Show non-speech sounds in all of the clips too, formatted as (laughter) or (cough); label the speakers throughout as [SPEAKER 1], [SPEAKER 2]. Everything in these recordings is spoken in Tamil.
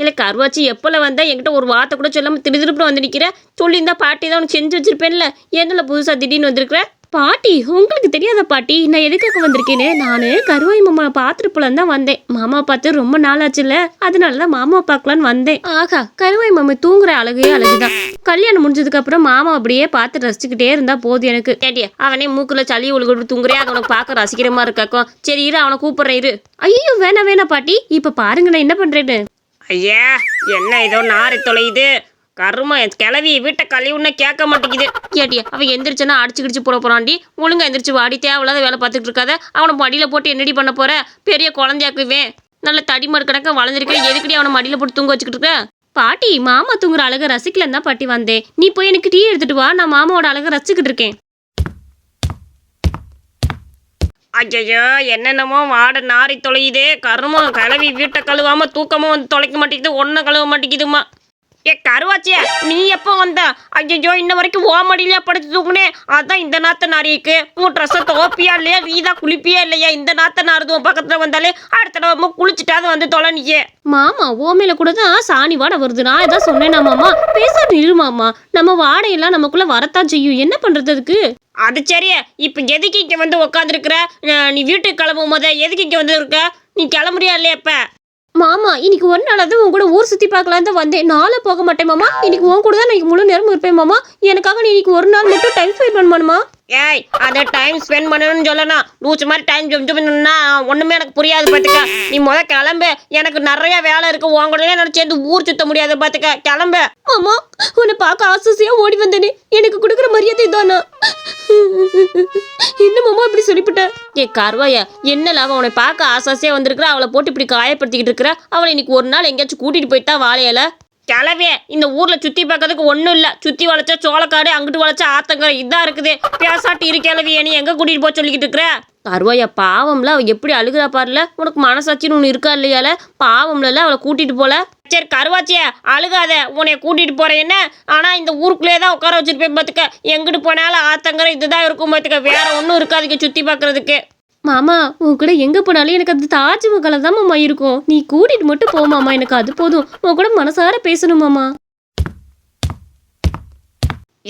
[SPEAKER 1] இல்லை கருவாச்சி எப்போல வந்தால் என்கிட்ட ஒரு வார்த்தை கூட சொல்லாமல் திரு திருப்பி வந்து நிற்கிற சொல்லியிருந்தா பாட்டி தான் உனக்கு செஞ்சு வச்சிருப்பேன்ல. என்னல புதுசாக திடீர்னு வந்திருக்கிற? பாட்டி உங்களுக்கு தெரியாத பாட்டி? நான் எதுக்காக வந்திருக்கேன்னு? நான் கருவாய் மாமா பார்த்துட்டு போல தான் வந்தேன். மாமா பார்த்து ரொம்ப நாள் ஆச்சுல்ல அதனால தான் மாமா பார்க்கலான்னு வந்தேன். ஆகா கருவாய் மாமா தூங்குற அழகே அழகுதான். கல்யாணம் முடிஞ்சதுக்கு அப்புறம் மாமா அப்படியே பார்த்து ரசிச்சுக்கிட்டே இருந்தா போதும் எனக்கு. கேட்டியா அவனே மூக்குல சளி ஒழுகு தூங்குறே அது உனக்கு பார்க்க ரசிக்கிற மாதிரி இருக்காக்கும் சரி இரு அவனை கூப்பிடுறேன் இரு. ஐயோ வேணாம் வேணாம் பாட்டி. இப்போ பாருங்க நான் என்ன பண்றேன்னு?
[SPEAKER 2] ஐயா என்ன ஏதோ நாரி தொலையுது? கருமா கிளவி வீட்டை கழிவுன்னு கேட்க மாட்டேங்குது.
[SPEAKER 1] கேட்டியா அவன் எந்திரிச்சனா அடிச்சு கிடிச்சு போட போறான்டி ஒழுங்கா எந்திரிச்சு வாடி தேவையில்லாத வேலை பார்த்துட்டு இருக்காத. அவனை மடியில போட்டு என்னடி பண்ண போற? பெரிய குழந்தையாக்குவேன். நல்ல தடிமாடு கணக்க வளர்ந்துருக்கேன் எதுக்கடி அவனை மடியில போட்டு தூங்க வச்சுக்கிட்டு இருக்க? பாட்டி மாமா தூங்குற அழக ரசிக்கலன்னு தான் பாட்டி வந்தேன். நீ போய் எனக்கு டீ எடுத்துட்டு வா நான் மாமாவோட அழக ரசிச்சுக்கிட்டு இருக்கேன்.
[SPEAKER 2] ஐயோ என்னென்னமோ வாட நாரி தொலையுதே. கருமம் கழுவி வீட்டை கழுவாம தூக்கமும் வந்து தொலைக்க மாட்டேங்குது ஒன்றும் கழுவ மாட்டேங்குதுமா ஏ கருவாச்சியா நீ எப்போ வந்த? ஐயோ இன்ன வரைக்கும் ஓ மடியிலையா படுத்து தூக்குனே அதான் இந்த நாத்த நாரிக்கு. உன் ட்ரெஸ்ஸை துவப்பியா இல்லையா? வீதா குளிப்பியா இல்லையா? இந்த நாத்த நாரது உன் பக்கத்தில் வந்தாலே அடுத்த தடவை குளிச்சுட்டாது வந்து தொலைனியே.
[SPEAKER 1] மாமா ஓமையில கூட தான் சாணி வாடை வருது. நான் ஏதாவது சொன்னேனா மாமா? பேச இரு மாமா நம்ம வாடையெல்லாம் நமக்குள்ள வரத்தான் செய்யும். என்ன பண்றது அதுக்கு?
[SPEAKER 2] அது சரி இப்போ எதுக்கு இங்கே வந்து உக்காந்துருக்குற? நீ வீட்டுக்கு கிளம்பும் போது எதுக்கு இங்கே வந்து இருக்க நீ கிளம்புறியா இல்லையா இப்போ?
[SPEAKER 1] மாமா இன்னைக்கு ஒரு நாளாவது உன் கூட ஊர் சுத்தி பார்க்கலாம் தான் வந்தேன். நாளை போக மாட்டேன் மாமா. இன்னைக்கு உன் கூட தான் இன்னைக்கு முழு நேரம் இருப்பேன் மாமா. எனக்காக நீ இன்னைக்கு ஒரு நாள் மட்டும் டைம் ஸ்பெண்ட் பண்ணணுமா
[SPEAKER 2] ஏய் அதை டைம் ஸ்பெண்ட் பண்ணணும்னு சொல்லணும் லூச்சு மாதிரி டைம் ஸ்பெண்ட் பண்ணணும்னா ஒன்றுமே எனக்கு புரியாது பார்த்துக்க நீ முத கிளம்பு. எனக்கு நிறைய வேலை இருக்கு. உன் கூடயே நான் சேர்ந்து ஊர் சுத்த முடியாது பார்த்துக்க கிளம்பு.
[SPEAKER 1] மாமா உன்னை பார்க்க ஆசையா ஓடி வந்தேனே. எனக்கு கொடுக்குற மரியாதை தானா ஏ கருவாய. என்ன லாபம்? அவனை பார்க்க ஆசாசியாக வந்திருக்கிற. அவளை போட்டு இப்படி காயப்படுத்திக்கிட்டு இருக்கிற. அவளை இன்னைக்கு ஒரு நாள் எங்கேயாச்சும் கூட்டிட்டு போயிட்டா வாழையில.
[SPEAKER 2] கிளவே. இந்த ஊர்ல சுத்தி பார்க்கறதுக்கு ஒன்றும் இல்லை. சுத்தி வளைச்சா சோளக்காடு அங்கிட்டு வளைச்சா ஆத்தங்கரை இதான் இருக்குது. பேசாட்டி இரு கிளவி நீ எங்கே கூட்டிகிட்டு போக சொல்லிக்கிட்டு இருக்கிற?
[SPEAKER 1] கருவாயா பாவம்ல அவள் எப்படி அழுகிறா பாருல. உனக்கு மனசாட்சின்னு ஒன்று இருக்கா இல்லையால? பாவம்ல அவளை கூட்டிட்டு போல.
[SPEAKER 2] சரி கருவாச்சியே அழுகாத. உன்னை கூட்டிட்டு போறேன் என்ன? ஆனா இந்த ஊருக்குள்ளே தான் உட்கார வச்சிருப்பேன் பார்த்துக்க எங்கிட்டு போனாலும் ஆத்தங்கரை இதுதான் இருக்கும் பார்த்துக்க வேற ஒன்றும் இருக்காதுங்க சுத்தி பார்க்கறதுக்கு.
[SPEAKER 1] மாமா உன் கூட எங்க போனாலும் எனக்கு அது தாஜ்மஹால தான் மாமா இருக்கும். நீ கூட்டிட்டு மட்டும் போ மாமா எனக்கு அது போதும். உன் கூட மனசார பேசணும் மாமா.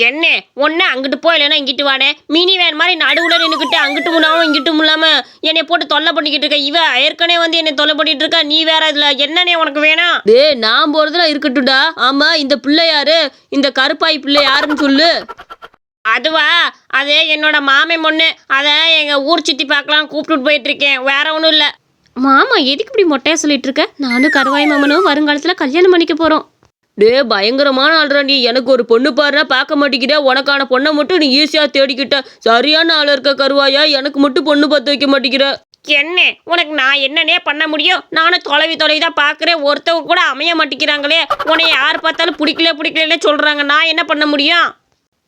[SPEAKER 2] என்ன? ஒன்று அங்கிட்டு போ இல்லைன்னா இங்கிட்டு வாடே. மினி வேன் மாதிரி நடுவில் நின்றுக்கிட்டு அங்கிட்டு முன்னாலும் இங்கிட்டு முல்லாம என்னை போட்டு தொல்லை பண்ணிக்கிட்டு இருக்க. இவ ஏற்கனவே வந்து என்னை தொல்லை பண்ணிட்டு இருக்கா. நீ வேற இதுல என்னன்னே உனக்கு வேணாம்
[SPEAKER 1] டே நான் போறதுல இருக்கட்டும்டா. ஆமா இந்த பிள்ளை யாரு இந்த கருப்பாய் பிள்ளை யாருன்னு சொல்லு.
[SPEAKER 2] அதுவா? அது என்னோட மாமே பொண்ணு அதை எங்க ஊர் சுத்தி பார்க்கலாம் கூப்பிட்டுட்டு போயிட்டு இருக்கேன் வேற ஒன்றும் இல்லை.
[SPEAKER 1] மாமா எதுக்கு இப்படி மொட்டையா சொல்லிட்டு இருக்க நானும் கருவாய் மாமனும் வருங்காலத்துல கல்யாணம் பண்ணிக்க போறோம். டே பயங்கரமான ஆள்றா நீ. எனக்கு ஒரு பொண்ணு பாருனா பார்க்க மாட்டேங்கிற உனக்கான பொண்ணை மட்டும் நீ ஈஸியா தேடிக்கிட்ட. சரியான ஆள் இருக்க கருவாயா? எனக்கு மட்டும் பொண்ணு பார்த்து வைக்க மாட்டேங்கிற.
[SPEAKER 2] என்ன? உனக்கு நான் என்னன்னே பண்ண முடியும். நானும் தொலைவி தொலைவி தான் பார்க்குறேன். ஒருத்தவங்க கூட அமைய மாட்டேங்கிறாங்களே. உன்னை யார் பார்த்தாலும் பிடிக்கல பிடிக்கலன்னு சொல்றாங்க. நான் என்ன பண்ண முடியும்?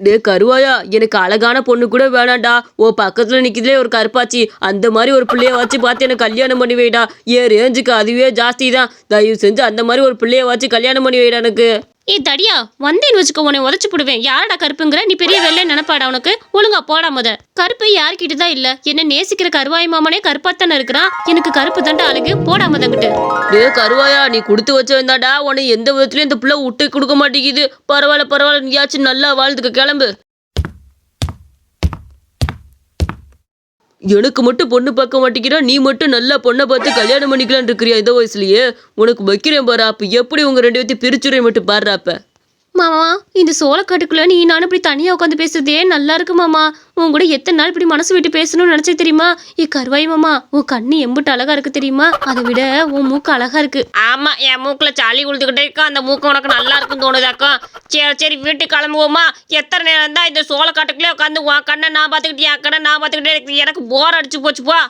[SPEAKER 1] டே கருவாயா எனக்கு அழகான பொண்ணு கூட வேணாண்டா. ஓ பக்கத்துல நிக்குதுலே ஒரு கருப்பாச்சி. அந்த மாதிரி ஒரு பிள்ளைய வச்சு பார்த்து எனக்கு கல்யாணம் பண்ணி வைடா. ஏன் ரேஞ்சுக்கு அதுவே ஜாஸ்தி தான். தயவு செஞ்சு அந்த மாதிரி ஒரு பிள்ளைய வச்சு கல்யாணம் பண்ணி வைடா எனக்கு. ஏ தடியா வந்தேன்னு வச்சுக்கோ உன்னை உதச்சு போடுவேன். யாரடா கருப்புங்கிற? நீ பெரிய வெள்ளை நினைப்பாடா உனக்கு? ஒழுங்கா போடா முத. கருப்பு யார்கிட்ட தான் இல்ல. என்ன நேசிக்கிற கருவாய் மாமனே கருப்பா தானே இருக்கிறான். எனக்கு கருப்பு தாண்டா அழகு. போடா முதங்கிட்டு டே கருவாயா நீ கொடுத்து வச்ச வந்தாடா உன்னை எந்த விதத்துலயும் இந்த பிள்ளை விட்டு கொடுக்க மாட்டேங்குது. பரவாயில்ல பரவாயில்ல. நீயாச்சும் நல்லா வாழ்ந்துக்க. கிளம்பு. எனக்கு மட்டும் பொண்ணு பார்க்க மாட்டேங்கிறா நீ மட்டும் நல்லா பொண்ணை பார்த்து கல்யாணம் பண்ணிக்கலான்னு இருக்கிறியா இந்த வயசுலயே? உனக்கு வைக்கிறேன் பாரு அப்ப எப்படி உங்க ரெண்டு பேர்த்தையும் பிரிச்சுரை மட்டும் பாடுறாப்ப மாமா இந்த சோளக்காட்டுக்குள்ள நீ நானும் இப்படி தனியா உட்காந்து பேசுறதே நல்லா இருக்கு மாமா. உன் கூட எத்தனை நாள் இப்படி மனசு விட்டு பேசணும்னு நினைச்சே தெரியுமா? ஏ கருவாய் மாமா உன் கண்ணு எம்பிட்டு அழகா இருக்கு தெரியுமா? அதை விட உன் மூக்கு அழகா இருக்கு.
[SPEAKER 2] ஆமா என் மூக்குல சளி உழுதுகிட்டே இருக்கா. அந்த மூக்கு உனக்கு நல்லா இருக்குன்னு தோணுதாக்கா சரி சரி வீட்டுக்கு கிளம்புவோமா? எத்தனை நேரம் தான் இந்த சோளக்காட்டுக்குள்ளே உட்காந்து உன் கண்ணை நான் பார்த்துக்கிட்டு என் கண்ணை நான் பார்த்துக்கிட்டே எனக்கு போர் அடிச்சு போச்சு போ.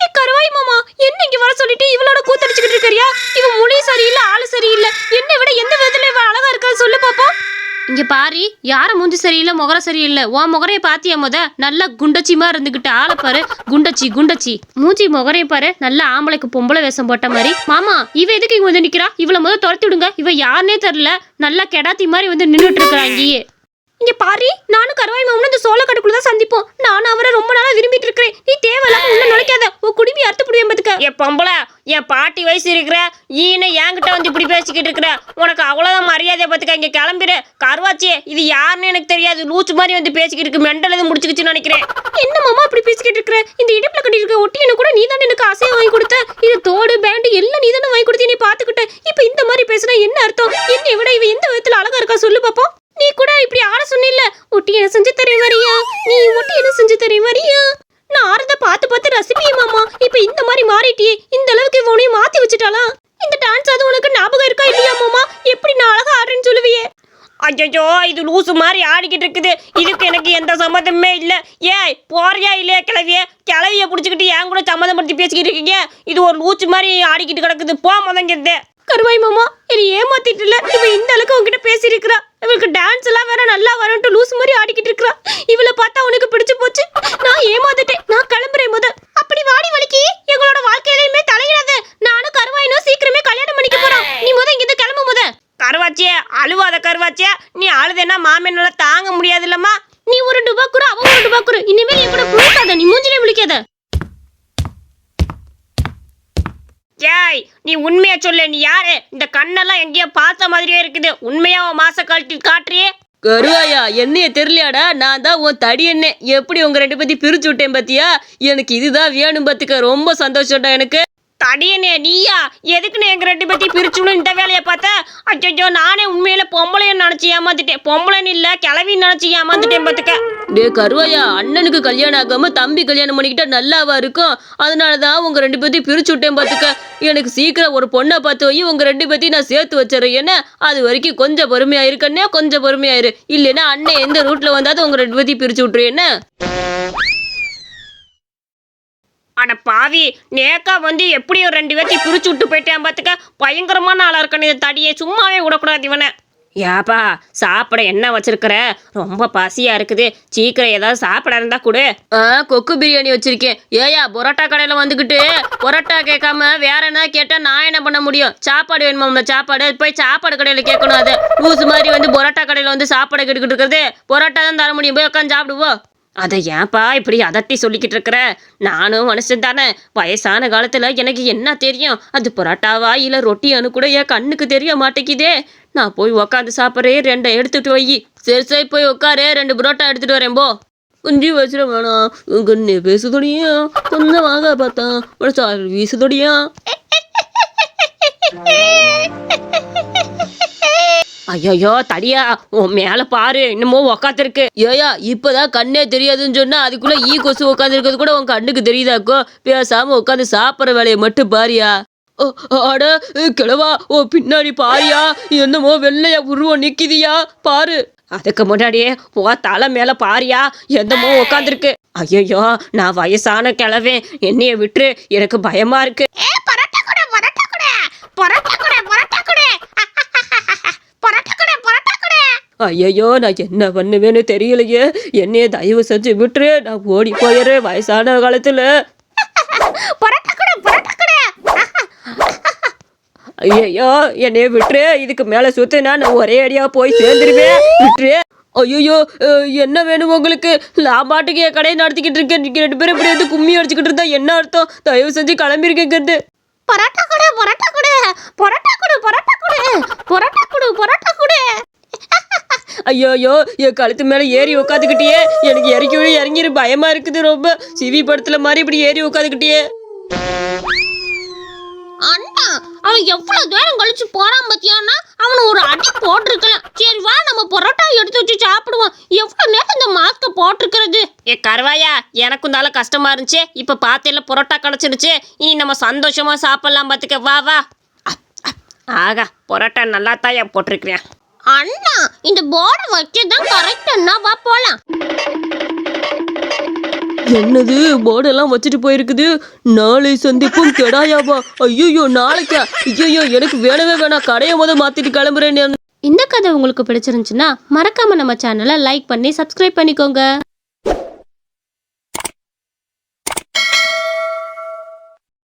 [SPEAKER 1] ஏ கருவாய் மாமா என்ன இங்க வர சொல்லிட்டு இவளோட கூத்தடிச்சுக்கிட்டு இருக்கறியா? இவ மொழி சரியில்லை ஆளு சரியில்லை. என்னை விட எந்த விதத்துல இவ அழகா இருக்கா சொல்லு இங்க பாரி யார மூஞ்சி சரியில்லை முகரம் சரியில்லை. உன் முகரைய பாத்தியா முத? நல்லா குண்டச்சிமா இருந்துகிட்டு ஆளை பாரு. குண்டச்சி குண்டச்சி. மூஞ்சி முகரைய பாரு. நல்லா ஆம்பளைக்கு பொம்பளை வேஷம் போட்ட மாதிரி. மாமா இவ எதுக்கு இங்க வந்து நிக்கிறா? இவள முத துரத்தி விடுங்க. இவ யாருனே தெரியல. நல்லா கெடாத்தி மாதிரி வந்து நின்றுட்டு இருக்கா இங்கேயே.
[SPEAKER 2] இங்க பாரி நானும் கருவாய் மாமனும் இந்த சோளக்காட்டுக்குள்ள தான் சந்திப்போம். நானும் அவரை ரொம்ப நாளா விரும்பிட்டு இருக்கிறேன். நீ தேவையில்லாம உள்ள நுழைக்காத. உன் குடும்பி அறுத்து புடிவேன் பாத்துக்க.
[SPEAKER 1] ஏ பொம்பளை. என் பாட்டி வயசு இருக்கிற ஈன என்கிட்ட வந்து இப்படி பேசிக்கிட்டு இருக்கிற. உனக்கு அவ்வளோதான் மரியாதை பார்த்துக்க இங்கே கிளம்பிடு. கருவாச்சே இது யாருன்னு எனக்கு தெரியாது. லூச்சு மாதிரி வந்து பேசிக்கிட்டு இருக்கு. மெண்டல் எதுவும் முடிச்சுக்கிச்சுன்னு நினைக்கிறேன்.
[SPEAKER 2] என்ன மாமா அப்படி பேசிக்கிட்டு இருக்கிற? இந்த இடுப்பில் கட்டிருக்க ஒட்டியனு கூட நீ தானே எனக்கு அசையை வாங்கி கொடுத்த? இது தோடு பேண்டு எல்லாம் நீ தானே வாங்கி கொடுத்து நீ பார்த்துக்கிட்ட. இப்போ இந்த மாதிரி பேசுனா என்ன அர்த்தம்? என்னை விட இவ எந்த விதத்தில் அழகா இருக்கா சொல்லு பாப்போம். நீ கூட இப்படி ஆட சொன்னில்ல. ஒட்டி என்ன செஞ்சு தரேன் வரியா நீ ஒட்டி என்ன செஞ்சு தரேன் வரியா நான் ஆறத பார்த்து பார்த்து ரசிப்பியே மாமா இப்ப இந்த மாதிரி மாறிட்டியே இந்த அளவுக்கு இவனையும் மாத்தி வச்சுட்டாளா? இந்த டான்ஸ் அது உனக்கு ஞாபகம் இருக்கா இல்லையா மாமா? எப்படி நான் அழகா ஆடுறேன்னு சொல்லுவியே?
[SPEAKER 1] அஜயோ இது லூசு மாதிரி ஆடிக்கிட்டு இருக்குது. இதுக்கு எனக்கு எந்த சம்மந்தமே இல்லை. ஏய் போறியா இல்லையா கிளவிய கிளவிய பிடிச்சிக்கிட்டு என் கூட சம்மந்தப்படுத்தி பேசிக்கிட்டு இருக்கீங்க? இது ஒரு லூச்சு மாதிரி ஆடிக்கிட்டு கிடக்குது. போ முதங்கிறது
[SPEAKER 2] கருவாய் மாமா என்னை ஏமாத்திட்டு இல்ல. இவ இந்த அளவுக்கு உன்கிட்ட பேசியிருக்கிறா. இவளுக்கு டான்ஸ் எல்லாம் வேற நல்லா வரும்ட்டு லூஸ் மாதிரி ஆடிக்கிட்டு இருக்கிறா. இவளை பார்த்தா உனக்கு பிடிச்சு போச்சு. நான் ஏமாத்திட்டேன் நான் கிளம்புறேன் முத அப்படி வாடி வலிக்கி எங்களோட வாழ்க்கை தலையிடாத நானும் கருவாயினும் சீக்கிரமே கல்யாணம் பண்ணிக்க போறோம் நீ முத இங்க கிளம்பு முத
[SPEAKER 1] கருவாச்சியே அழுவாத கருவாச்சே நீ அழுதேன்னா மாமியனால தாங்க முடியாது இல்லம்மா
[SPEAKER 2] நீ ஒரு டுபாக்குரு அவன் ஒரு டுபாக்குரு. இனிமேல் என் கூட புழுக்காத நீ மூஞ்சிலே முழிக்காத
[SPEAKER 1] ஏய் நீ உண்மையா சொல்லு நீ யாரு? இந்த கண்ணெல்லாம் எங்கேயோ பார்த்த மாதிரியே இருக்குது. உண்மையா உன் மாச கழட்டி காட்டுறியே?
[SPEAKER 3] கருவாயா என்னைய தெரியலையாடா? நான் தான் உன் தடி என்ன எப்படி உங்க ரெண்டு பத்தி பிரிச்சு விட்டேன் பத்தியா? எனக்கு இதுதான் வேணும் பத்துக்க. ரொம்ப சந்தோஷம்டா எனக்கு.
[SPEAKER 1] தடியனே நீயா? எதுக்குன்னு எங்க ரெண்டு பத்தி பிரிச்சுணும் இந்த வேலையை பார்த்த? அச்சோ நானே உண்மையில பொம்பளைன்னு நினைச்சு ஏமாத்திட்டேன். பொம்பளைன்னு இல்ல கிளவின்னு நினைச்சு ஏமாந்துட்டேன் பாத்துக்க.
[SPEAKER 3] டே கருவாயா அண்ணனுக்கு கல்யாணம் ஆகாம தம்பி கல்யாணம் பண்ணிக்கிட்டா நல்லாவா இருக்கும்? அதனால தான் உங்க ரெண்டு பத்தி பிரிச்சு விட்டேன் பாத்துக்க. எனக்கு சீக்கிரம் ஒரு பொண்ணை பார்த்து வை உங்க ரெண்டு பத்தி நான் சேர்த்து வச்சிடறேன். என்ன? அது வரைக்கும் கொஞ்சம் பொறுமையா இருக்கன்னே கொஞ்சம் பொறுமையாயிரு இல்லைன்னா அண்ணன் எந்த ரூட்ல வந்தாலும் உங்க ரெண்டு பத்தி பிரிச்சு விட்டுரு என்ன?
[SPEAKER 1] அட பாவி நேக்கா வந்து எப்படியோ ஒரு ரெண்டு பேர்த்தையும் பிரிச்சு விட்டு போயிட்டேன் பார்த்துக்க பயங்கரமான ஆளாக இருக்கணும் இந்த தடியை. சும்மாவே விடக்கூடாது இவனை. ஏப்பா சாப்பிட என்ன வச்சிருக்கிற? ரொம்ப பசியா இருக்குது. சீக்கிரம் ஏதாவது சாப்பிட இருந்தா கொடு.
[SPEAKER 3] ஆ கொக்கு பிரியாணி வச்சிருக்கேன். ஏயா பொரோட்டா கடையில் வந்துக்கிட்டு பொரோட்டா கேட்காம வேற என்ன கேட்டால் நான் என்ன பண்ண முடியும்? சாப்பாடு வேணுமாம்ல சாப்பாடு? போய் சாப்பாடு கடையில் கேட்கணும் அது. லூசு மாதிரி வந்து பொரோட்டா கடையில் வந்து சாப்பாடு கேட்டுக்கிட்டு இருக்கிறது. பொரோட்டா தான் தர முடியும். போய் உட்காந்து சாப்பிடுவோம்.
[SPEAKER 1] அதை ஏன்பா இப்படி அதட்டி சொல்லிக்கிட்டு இருக்கிற? நானும் மனுஷன் தானே. வயசான காலத்தில் எனக்கு என்ன தெரியும்? அது பரோட்டாவா இல்லை ரொட்டியான்னு கூட என் கண்ணுக்கு தெரிய மாட்டேங்குதே. நான் போய் உக்காந்து சாப்பிட்றேன் ரெண்டை எடுத்துகிட்டு வை.
[SPEAKER 3] சரி சரி போய் உட்காரு ரெண்டு புரோட்டா எடுத்துகிட்டு வரேன் போ. குஞ்சு வச்சிட வேணாம். கண்ணு பேசுதொடியா கொஞ்சம் வாங்க பார்த்தா ஒரு சார் வீசுதொடியா? (laughs)
[SPEAKER 1] ஐயோ தடியா உன் மேல பாரு இன்னமும் உக்காத்துருக்கு
[SPEAKER 3] ஏயா இப்பதான் கண்ணே தெரியாதுன்னு சொன்னா அதுக்குள்ள ஈ கொசு உட்காந்துருக்கிறது கூட உன் கண்ணுக்கு தெரியுதாக்கோ பேசாம உட்காந்து சாப்பிட்ற வேலையை மட்டும் பாரியா. ஓ, அட கிழவா ஓ பின்னாடி பாரியா. என்னமோ வெள்ளையா உருவம் நிக்குதியா. பாரு.
[SPEAKER 1] அதுக்கு முன்னாடியே ஓ தலை மேல பாரியா. என்னமோ உக்காந்துருக்கு. ஐயோ நான் வயசான கிழவே என்னைய விட்டுரு எனக்கு பயமா இருக்கு.
[SPEAKER 2] பரோட்டா கூட பரோட்டா கூட. பரோட்டா கூட பரோட்டா கூட பரோட்டா
[SPEAKER 3] ஐயையோ நான் என்ன பண்ணுவேன்னு தெரியலையே. என்னைய தயவு செஞ்சு விட்டுரு. நான் ஓடி போயிடுறேன் வயசான காலத்துல. ஐயோ என்னைய விட்டுரு. இதுக்கு மேல சுத்துனா நான் ஒரே அடியா போய் சேர்ந்துருவேன். விட்டுரு. ஐயோ என்ன வேணும் உங்களுக்கு? நான் பாட்டுக்கு என் கடையை நடத்திக்கிட்டு இருக்கேன். ரெண்டு பேரும் இப்படி வந்து கும்மி அடிச்சுக்கிட்டு இருந்தா என்ன அர்த்தம்? தயவு செஞ்சு கிளம்பிருக்கேங்கிறது
[SPEAKER 2] பரோட்டா கூட பரோட்டா கூட பரோட்டா கூட பரோட்டா கூட பரோட்டா கூட பரோட்டா
[SPEAKER 3] ஐயோயோ என் கழுத்து மேல ஏறி உட்காந்துக்கிட்டியே எனக்கு இறக்கி விட இறங்கிரு பயமா இருக்குது ரொம்ப. சிவி படத்துல மாதிரி இப்படி ஏறி உட்காந்துக்கிட்டியே
[SPEAKER 2] அண்ணா அவன் எவ்வளவு தூரம் கழிச்சு போறான் பத்தியானா அவனை ஒரு அடி போட்டிருக்கலாம் சரி வா நம்ம பரோட்டா எடுத்து வச்சு சாப்பிடுவோம். எவ்வளவு நேரம் இந்த மாஸ்க போட்டிருக்கிறது?
[SPEAKER 1] ஏ கருவாயா எனக்கும் தால கஷ்டமா இருந்துச்சு. இப்ப பாத்தையில புரோட்டா கிடைச்சிருச்சு. இனி நம்ம சந்தோஷமா சாப்பிடலாம் பாத்துக்க. வா வா. ஆகா புரோட்டா நல்லா தாயா போட்டிருக்கிறேன்
[SPEAKER 2] அண்ணா இந்த போர்டை வைக்கதான் கரெக்ட் அண்ணா. வா போலாம்.
[SPEAKER 3] என்னது போர்டெல்லாம் வச்சுட்டு போயிருக்குது? நாளை சந்திப்பும் கெடாயாவா? ஐயோ நாளைக்கா? ஐயோ எனக்கு வேணவே வேணாம். கடையை முத மாத்திட்டு கிளம்புறேன்.
[SPEAKER 2] இந்த கதை உங்களுக்கு பிடிச்சிருந்துச்சுன்னா மறக்காம நம்ம சேனலை லைக் பண்ணி சப்ஸ்கிரைப் பண்ணிக்கோங்க.